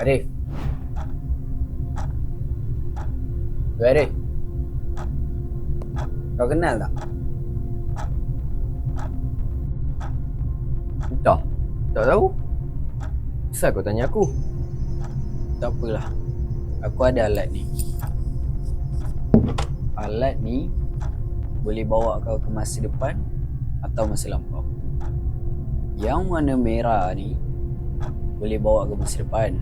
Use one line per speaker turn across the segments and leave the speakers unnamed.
Arif. Tu Arif. Kau kenal tak?
Tak. Tak tahu. Kenapa kau tanya aku?
Tak apalah. Aku ada alat ni. Alat ni boleh bawa kau ke masa depan atau masa lampau. Yang warna merah ni boleh bawa ke masa depan.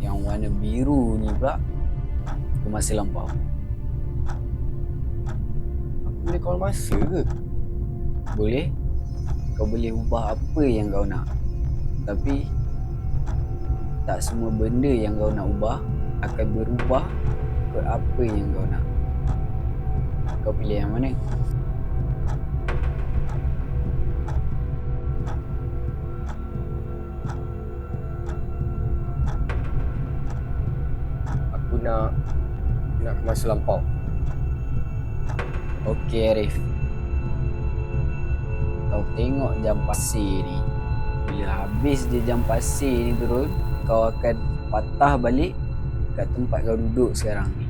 Yang warna biru ni pula ke masa lampau.
Aku boleh call masa ke?
Boleh? Kau boleh ubah apa yang kau nak. Tapi tak semua benda yang kau nak ubah akan berubah ke apa yang kau nak. Kau pilih yang mana?
Aku nak nak masa lampau.
Okey Arif. Kau tengok jam pasir ni. Bila habis je jam pasir ni turun, kau akan patah balik kat tempat kau duduk sekarang ni.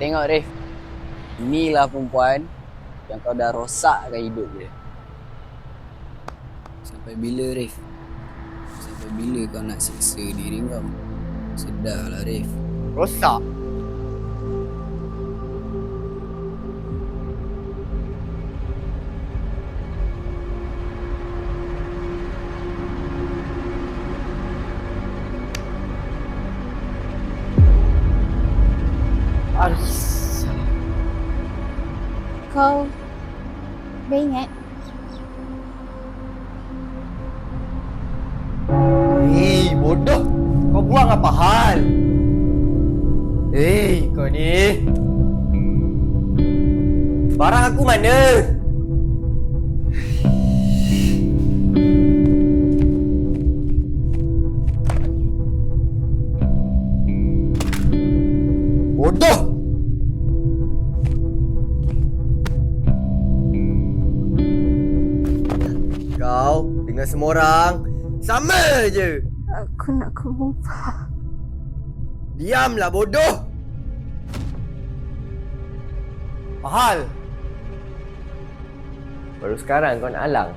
Tengok Arif. Inilah perempuan yang kau dah rosakkan hidup dia. Sampai bila Arif? Sampai bila kau nak siksa diri kau? Sedarlah Arif.
Rosak. Bodoh. Kau buang apa hal? Hei, kau ni. Barang aku mana? Bodoh! Kau dengan semua orang sama je.
Aku nak kau ubah.
Diamlah bodoh. Mahal. Baru sekarang kau nak alang.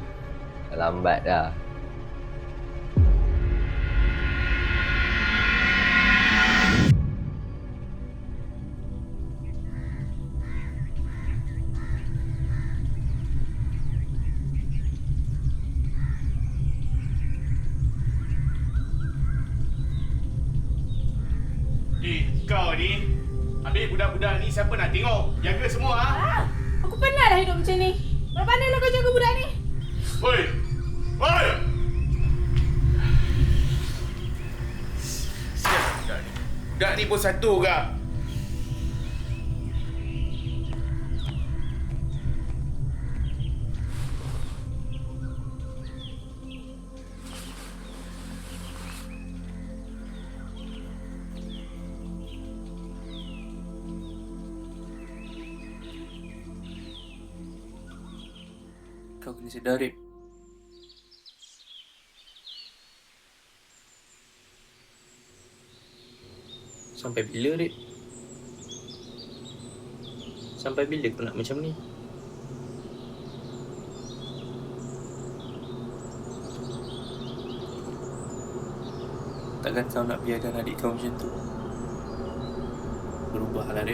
Dah lambat dah.
Kau ni Habis budak-budak ni siapa nak tengok? Jaga semua ha?
Ah, aku penat dah hidup macam ni. Berapa pandai lah kau jaga budak ni?
Oi! Oi! Siap budak ni. Budak ni pun satu ke?
Kau kena Rip. Sampai bila, Rip? Sampai bila kau nak macam ni? Takkan kau nak biarkan adik kau macam tu? Berubahlah,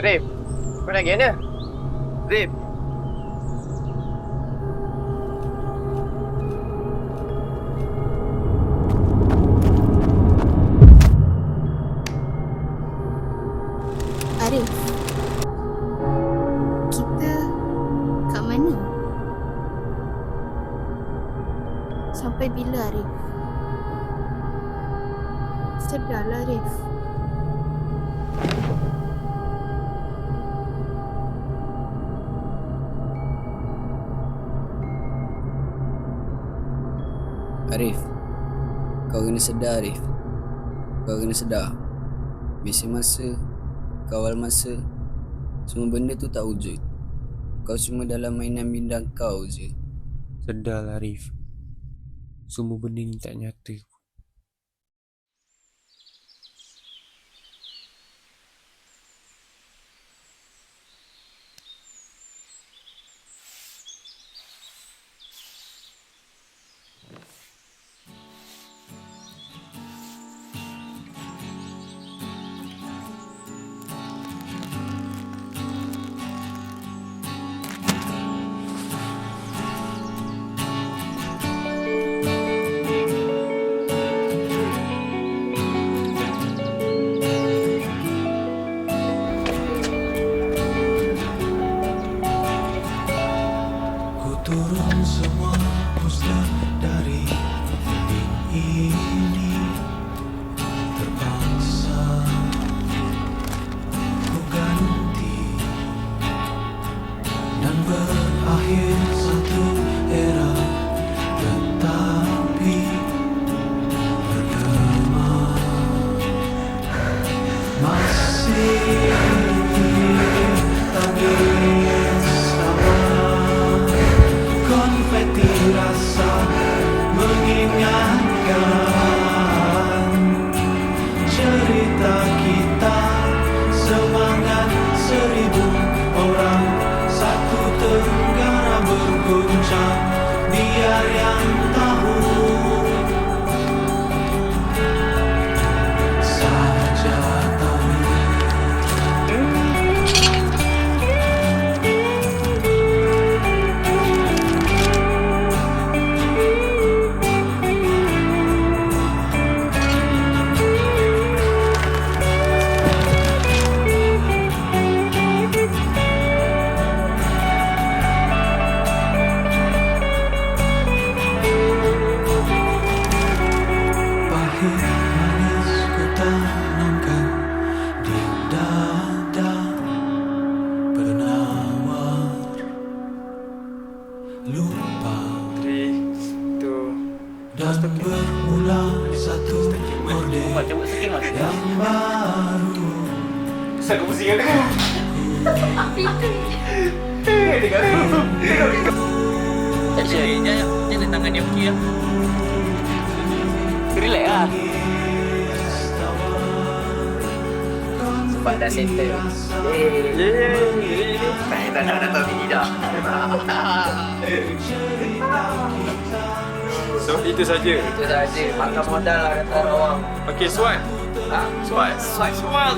Rip.
Kau nak pergi mana? Arif.
Arif. Kita kat mana? Sampai bila Arif? Sedarlah Arif.
Arif. Kau kena sedar Arif. Kau kena sedar. Misi masa Kawal masa Semua benda tu tak wujud. Kau cuma dalam mainan minda kau je
Sedarlah Arif. Semua benda ni tak nyata.
Ku lupa Dan bermula satu orde yang baru
Kenapa kau pusing aku?
Tak ada. Jangan, jangan tangan dia okey lah. Relax lah.
Sebab dah settle. Tak tak nak datang bini dah.
So, itu saja.
Itu saja. Makan modal lah kata orang.
Okey, Swan.
Ha?
Swan. Swan. Swan.